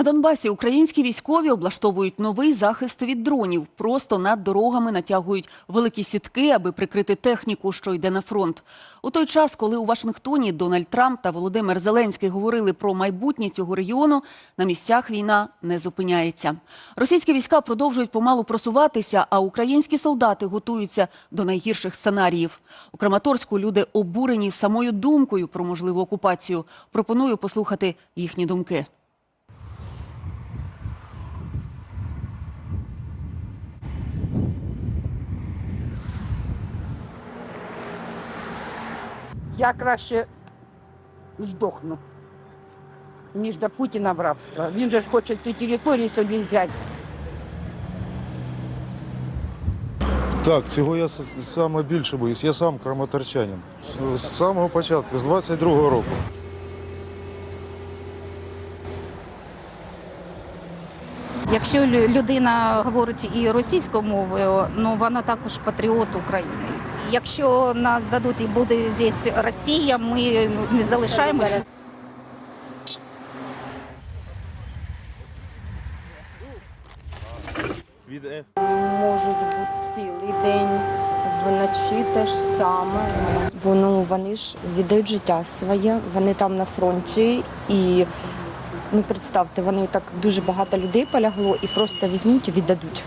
На Донбасі українські військові облаштовують новий захист від дронів. Просто над дорогами натягують великі сітки, аби прикрити техніку, що йде на фронт. У той час, коли у Вашингтоні Дональд Трамп та Володимир Зеленський говорили про майбутнє цього регіону, на місцях війна не зупиняється. Російські війська продовжують помалу просуватися, а українські солдати готуються до найгірших сценаріїв. У Краматорську люди обурені самою думкою про можливу окупацію. Пропоную послухати їхні думки. Я краще здохну, ніж до Путіна в рабство. Він же ж хоче ці території собі взяти. Так, цього я саме більше боюсь. Я сам краматорчанин. З- З самого початку, з 22-го року. Якщо людина говорить і російською мовою, ну вона також патріот України. Якщо нас здадуть і буде здесь Росія, ми не залишаємось. від можуть бути цілий день, вночі те ж саме. Бо ну, вони ж віддають життя своє, вони там на фронті і ну представте, вони так дуже багато людей полягло і просто візьмуть і віддадуть.